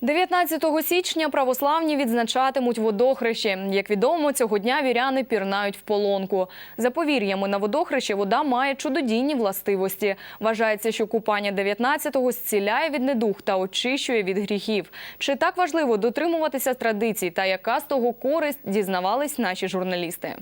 19 січня православні відзначатимуть водохрещі. Як відомо, цього дня віряни пірнають в полонку. За повір'ями на водохрещі вода має чудодійні властивості. Вважається, що купання 19-го зціляє від недух та очищує від гріхів. Чи так важливо дотримуватися традицій та яка з того користь дізнавались наші журналісти?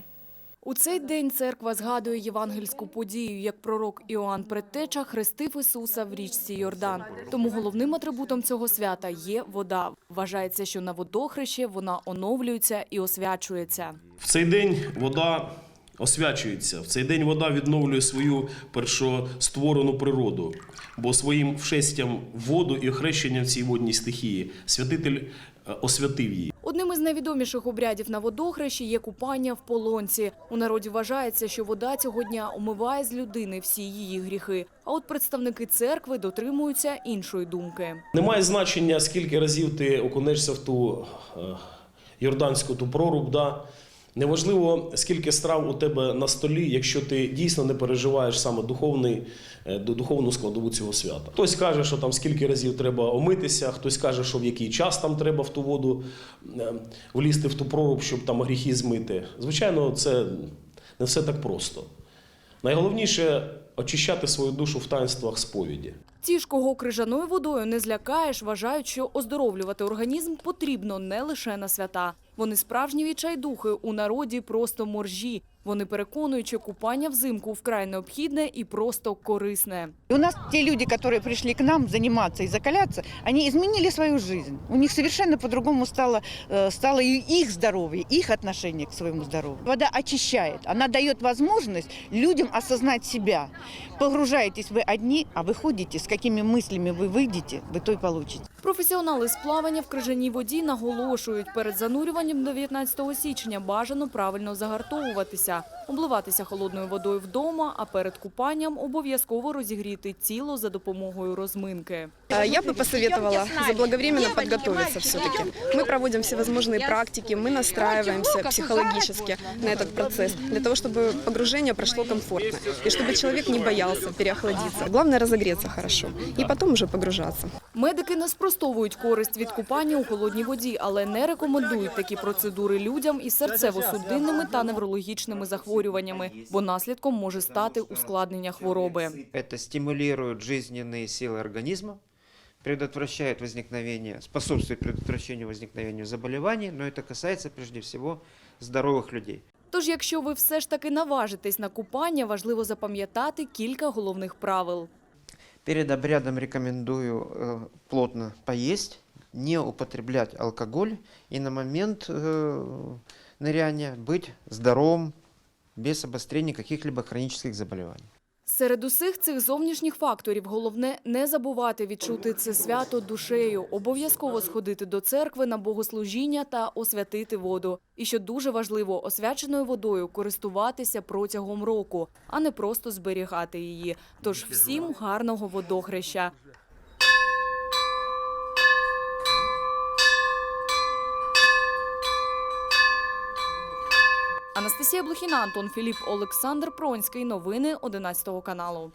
У цей день церква згадує євангельську подію, як пророк Іоанн Предтеча хрестив Ісуса в річці Йордан. Тому головним атрибутом цього свята є вода. Вважається, що на водохреще вона оновлюється і освячується. В цей день вода освячується. В цей день вода відновлює свою першостворену природу, бо своїм вшестям воду і охрещенням цій водній стихії святитель е, освятив її. Одним із найвідоміших обрядів на водохрещі є купання в полонці. У народі вважається, що вода цього дня омиває з людини всі її гріхи. А от представники церкви дотримуються іншої думки. Немає значення, скільки разів ти окунешся в ту е, йорданську ту проруб. Да? Неважливо, скільки страв у тебе на столі, якщо ти дійсно не переживаєш саме духовний, е, духовну складову цього свята. Хтось каже, що там скільки разів треба омитися, хтось каже, що в який час там треба в ту воду е, влізти в ту проруб, щоб там гріхи змити. Звичайно, це не все так просто. Найголовніше очищати свою душу в таїнствах сповіді. Ті ж, кого крижаною водою не злякаєш, вважають, що оздоровлювати організм потрібно не лише на свята. Вони справжні відчайдухи у народі просто моржі. Вони переконують, що купання взимку вкрай необхідне і просто корисне. И у нас те люди, которые пришли к нам заниматься и закаляться, они изменили свою жизнь. У них совершенно по-другому стало, э, стало и их здоровье, их отношение к своему здоровью. Вода очищает, она дает возможность людям осознать себя. Погружаетесь вы одни, а выходите, с какими мыслями вы выйдете, вы то и получите. Професіонали з плавання в крижаній воді наголошують, перед занурюванням 19 січня бажано правильно загартовуватися, 보자. обливатися холодною водою вдома, а перед купанням обов'язково розігріти тіло за допомогою розминки. А, Я бы посоветовала заблаговременно подготовиться все-таки. Мы проводим всевозможные практики, мы настраиваемся психологически на этот процесс, для того, чтобы погружение прошло комфортно, и чтобы человек не боялся переохладиться. Главное разогреться хорошо, и потом уже погружаться. Медики не спростовують користь від купання у холодній воді, але не рекомендують такі процедури людям із серцево-судинними та неврологічними захворюваннями, бо наслідком може стати ускладнення хвороби. Это стимулирует жизненные силы организма, предотвращает возникновение, способствует предотвращению возникновения заболеваний, но это касается прежде всего здоровых людей. Тож, якщо ви все ж таки наважитесь на купання, важливо запам'ятати кілька головних правил. Перед обрядом рекомендую э, плотно поесть, не употреблять алкоголь и на момент э, ныряния быть здоровым, без обострения каких-либо хронических заболеваний. Серед усіх цих зовнішніх факторів головне не забувати відчути це свято душею, обов'язково сходити до церкви на богослужіння та освятити воду. І що дуже важливо, освяченою водою користуватися протягом року, а не просто зберігати її. Тож всім гарного водохреща. Анастасія Блохіна, Антон Філіп, Олександр Пронський. Новини 11 каналу.